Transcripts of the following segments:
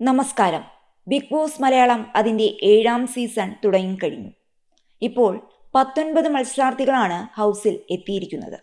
നമസ്കാരം. Big boss Malayalam അതിന്റെ ഏഴാം സീസൺ തുടങ്ങിക്കഴിഞ്ഞു ഇപ്പോൾ പത്തൊൻപത് മത്സരാർത്ഥികളാണ് ഹൗസിൽ എത്തിയിരിക്കുന്നത്.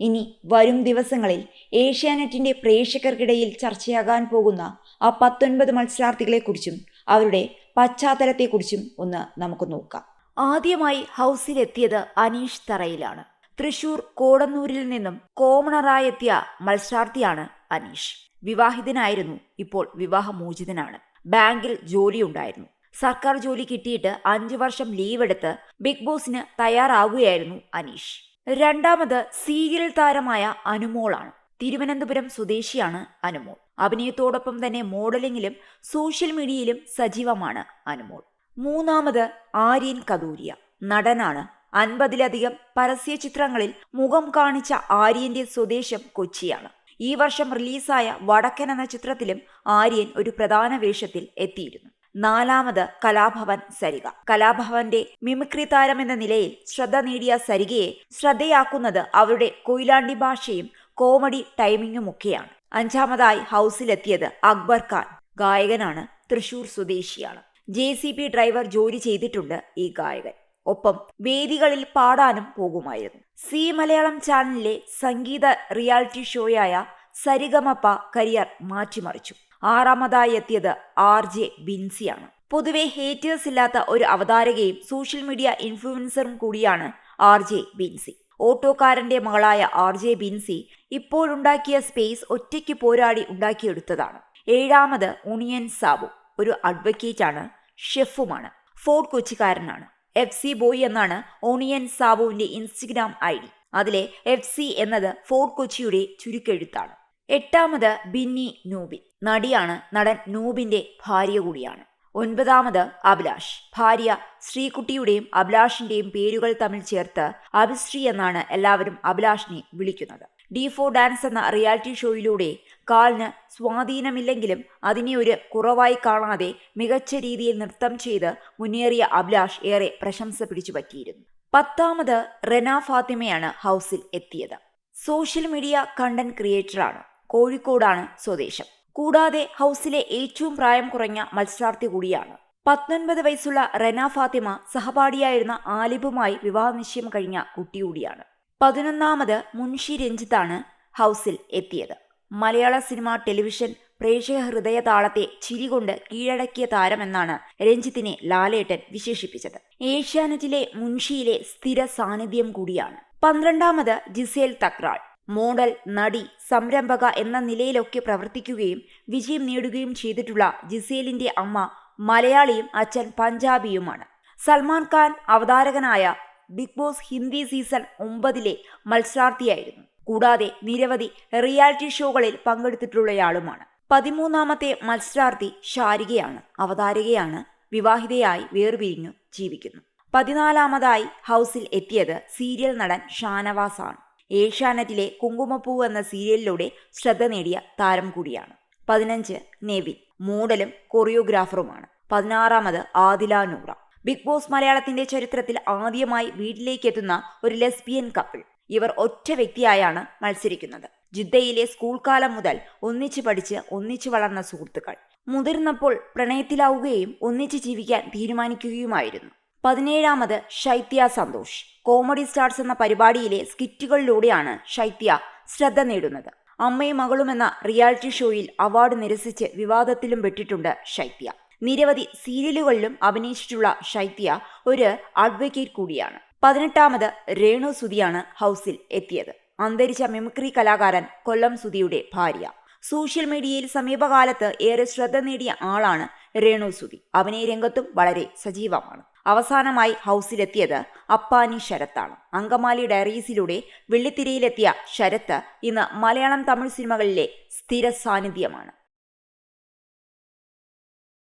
ഇനി വരും ദിവസങ്ങളിൽ ഏഷ്യാനെറ്റിന്റെ പ്രേക്ഷകർക്കിടയിൽ ചർച്ചയാകാൻ പോകുന്ന ആ പത്തൊൻപത് മത്സരാർത്ഥികളെക്കുറിച്ചും അവരുടെ പശ്ചാത്തലത്തെക്കുറിച്ചും ഒന്ന് നമുക്ക് നോക്കാം. ആദ്യമായി ഹൗസിലെത്തിയത് അനീഷ് തറയിലാണ്. തൃശൂർ കോടന്നൂരിൽ നിന്നും കോമണറായെത്തിയ മത്സരാർത്ഥിയാണ് അനീഷ്. വിവാഹിതനായിരുന്നു. ഇപ്പോൾ വിവാഹമോചിതനാണ്. ബാങ്കിൽ ജോലിയുണ്ടായിരുന്നു. സർക്കാർ ജോലി കിട്ടിയിട്ട് അഞ്ചു വർഷം ലീവ് എടുത്ത് ബിഗ് ബോസിന് തയ്യാറാവുകയായിരുന്നു അനീഷ്. രണ്ടാമത് സീരിയൽ താരമായ അനുമോളാണ്. തിരുവനന്തപുരം സ്വദേശിയാണ് അനുമോൾ. അഭിനയത്തോടൊപ്പം തന്നെ മോഡലിംഗിലും സോഷ്യൽ മീഡിയയിലും സജീവമാണ് അനുമോൾ. മൂന്നാമത് ആര്യൻ കദൂരിയ നടനാണ്. അൻപതിലധികം പരസ്യ ചിത്രങ്ങളിൽ മുഖം കാണിച്ച ആര്യന്റെ സ്വദേശം കൊച്ചിയാണ്. ഈ വർഷം റിലീസായ വടക്കൻ എന്ന ചിത്രത്തിലും ആര്യൻ ഒരു പ്രധാന വേഷത്തിൽ എത്തിയിരുന്നു. നാലാമത് കലാഭവൻ സരിക. കലാഭവന്റെ മിമിക്രി താരം എന്ന നിലയിൽ ശ്രദ്ധ നേടിയ സരികയെ ശ്രദ്ധയാക്കുന്നത് അവരുടെ കൊയിലാണ്ടി ഭാഷയും കോമഡി ടൈമിങ്ങുമൊക്കെയാണ്. അഞ്ചാമതായി ഹൗസിലെത്തിയത് അക്ബർ ഖാൻ. ഗായകനാണ് തൃശൂർ സ്വദേശിയാണ്. ജെ സി ബി ഡ്രൈവർ ജോലി ചെയ്തിട്ടുണ്ട് ഈ ഗായകൻ. ഒപ്പം വേദികളിൽ പാടാനും പോകുമായിരുന്നു. സി മലയാളം ചാനലിലെ സംഗീത റിയാലിറ്റി ഷോയായ സരിഗമപ്പ കരിയർ മാറ്റിമറിച്ചു. ആറാമതായി എത്തിയത് ആർ ജെ ബിൻസിയാണ്. പൊതുവെ ഹേറ്റേഴ്സ് ഇല്ലാത്ത ഒരു അവതാരകയും സോഷ്യൽ മീഡിയ ഇൻഫ്ലുവൻസറും കൂടിയാണ് ആർ ജെ ബിൻസി. ഓട്ടോക്കാരന്റെ മകളായ ആർ ജെ ബിൻസി ഇപ്പോഴുണ്ടാക്കിയ സ്പേസ് ഒറ്റയ്ക്ക് പോരാടി ഉണ്ടാക്കിയെടുത്തതാണ്. ഏഴാമത് ഉണിയൻ സാബു ഒരു അഡ്വക്കേറ്റാണ് ഷെഫുമാണ് ഫോർട്ട് കൊച്ചിക്കാരനാണ്. എഫ് സി ബോയ് എന്നാണ് ഓണിയൻ സാബുവിന്റെ ഇൻസ്റ്റഗ്രാം ഐ ഡി. അതിലെ എഫ് സി എന്നത് ഫോർട്ട് കൊച്ചിയുടെ ചുരുക്കെഴുത്താണ്. എട്ടാമത് ബിന്നി നൂബി നടിയാണ് നടൻ നൂബിന്റെ ഭാര്യ കൂടിയാണ്. ഒൻപതാമത് അഭിലാഷ്. ഭാര്യ ശ്രീകുട്ടിയുടെയും അഭിലാഷിന്റെയും പേരുകൾ തമ്മിൽ ചേർത്ത് അഭിശ്രീ എന്നാണ് എല്ലാവരും അഭിലാഷിനെ വിളിക്കുന്നത്. ഡി ഫോർ ഡാൻസ് എന്ന റിയാലിറ്റി ഷോയിലൂടെ കാലിന് സ്വാധീനമില്ലെങ്കിലും അതിനെ ഒരു കുറവായി കാണാതെ മികച്ച രീതിയിൽ നൃത്തം ചെയ്ത് മുന്നേറിയ അഭിലാഷ് ഏറെ പ്രശംസ പിടിച്ചു പറ്റിയിരുന്നു. പത്താമത് റെന ഫാത്തിമയാണ് ഹൗസിൽ എത്തിയത്. സോഷ്യൽ മീഡിയ കണ്ടന്റ് ക്രിയേറ്ററാണ്. കോഴിക്കോടാണ് സ്വദേശം. കൂടാതെ ഹൗസിലെ ഏറ്റവും പ്രായം കുറഞ്ഞ മത്സരാർത്ഥി കൂടിയാണ്. പത്തൊൻപത് വയസ്സുള്ള റെന ഫാത്തിമ സഹപാഠിയായിരുന്ന ആലിബുമായി വിവാഹനിശ്ചയം കഴിഞ്ഞ കുട്ടി കൂടിയാണ്. പതിനൊന്നാമത് മുൻഷി രഞ്ജിത്താണ് ഹൗസിൽ എത്തിയത്. മലയാള സിനിമ ടെലിവിഷൻ പ്രേക്ഷക ഹൃദയ താളത്തെ ചിരികൊണ്ട് കീഴടക്കിയ താരമെന്നാണ് രഞ്ജിത്തിനെ ലാലേട്ടൻ വിശേഷിപ്പിച്ചത്. ഏഷ്യാനെറ്റിലെ മുൻഷിയിലെ സ്ഥിര സാന്നിധ്യം കൂടിയാണ്. പന്ത്രണ്ടാമത് ജിസേൽ തക്രാൾ. മോഡൽ നടി സംരംഭക എന്ന നിലയിലൊക്കെ പ്രവർത്തിക്കുകയും വിജയം നേടുകയും ചെയ്തിട്ടുള്ള ജിസേലിന്റെ അമ്മ മലയാളിയും അച്ഛൻ പഞ്ചാബിയുമാണ്. സൽമാൻ ഖാൻ അവതാരകനായ ബിഗ് ബോസ് ഹിന്ദി സീസൺ ഒമ്പതിലെ മത്സരാർത്ഥിയായിരുന്നു. കൂടാതെ നിരവധി റിയാലിറ്റി ഷോകളിൽ പങ്കെടുത്തിട്ടുള്ളയാളുമാണ്. പതിമൂന്നാമത്തെ മത്സരാർത്ഥി ശാരികയാണ്. അവതാരകയാണ് വിവാഹിതയായി വേർപിരിഞ്ഞു ജീവിക്കുന്നു. പതിനാലാമതായി ഹൗസിൽ എത്തിയത് സീരിയൽ നടൻ ഷാനവാസ് ആണ് ഏഷ്യാനെറ്റിലെ കുങ്കുമപ്പൂ എന്ന സീരിയലിലൂടെ ശ്രദ്ധ നേടിയ താരം കൂടിയാണ്. പതിനഞ്ച് നെവിൻ മോഡലും കൊറിയോഗ്രാഫറുമാണ്. പതിനാറാമത് ആദില നൂറ. ബിഗ് ബോസ് മലയാളത്തിന്റെ ചരിത്രത്തിൽ ആദ്യമായി വീട്ടിലേക്ക് എത്തുന്ന ഒരു ലെസ്ബിയൻ കപ്പിൾ. ഇവർ ഒറ്റ വ്യക്തിയായാണ് മത്സരിക്കുന്നത്. ജിദ്ദയിലെ സ്കൂൾ കാലം മുതൽ ഒന്നിച്ചു പഠിച്ച് ഒന്നിച്ചു വളർന്ന സുഹൃത്തുക്കൾ. മുതിർന്നപ്പോൾ പ്രണയത്തിലാവുകയും ഒന്നിച്ച് ജീവിക്കാൻ തീരുമാനിക്കുകയുമായിരുന്നു. പതിനേഴാമത് ശൈത്യ സന്തോഷ്. കോമഡി സ്റ്റാർസ് എന്ന പരിപാടിയിലെ സ്കിറ്റുകളിലൂടെയാണ് ശൈത്യ ശ്രദ്ധ നേടുന്നത്. അമ്മയും മകളും എന്ന റിയാലിറ്റി ഷോയിൽ അവാർഡ് നിരസിച്ച് വിവാദത്തിലും പെട്ടിട്ടുണ്ട് ശൈത്യ. നിരവധി സീരിയലുകളിലും അഭിനയിച്ചിട്ടുള്ള ശൈത്യ ഒരു അഡ്വക്കേറ്റ് കൂടിയാണ്. പതിനെട്ടാമത് രേണു സുധിയാണ് ഹൗസിൽ എത്തിയത്. അന്തരിച്ച മിമിക്രി കലാകാരൻ കൊല്ലം സുധിയുടെ ഭാര്യ. സോഷ്യൽ മീഡിയയിൽ സമീപകാലത്ത് ഏറെ ശ്രദ്ധ നേടിയ ആളാണ് രേണു സുധി. അഭിനയ രംഗത്തും വളരെ സജീവമാണ്. അവസാനമായി ഹൗസിലെത്തിയത് അപ്പാനി ശരത്താണ്. അങ്കമാലി ഡയറീസിലൂടെ വെള്ളിത്തിരയിലെത്തിയ ശരത്ത് ഇന്ന് മലയാളം തമിഴ് സിനിമകളിലെ സ്ഥിര സാന്നിധ്യമാണ്.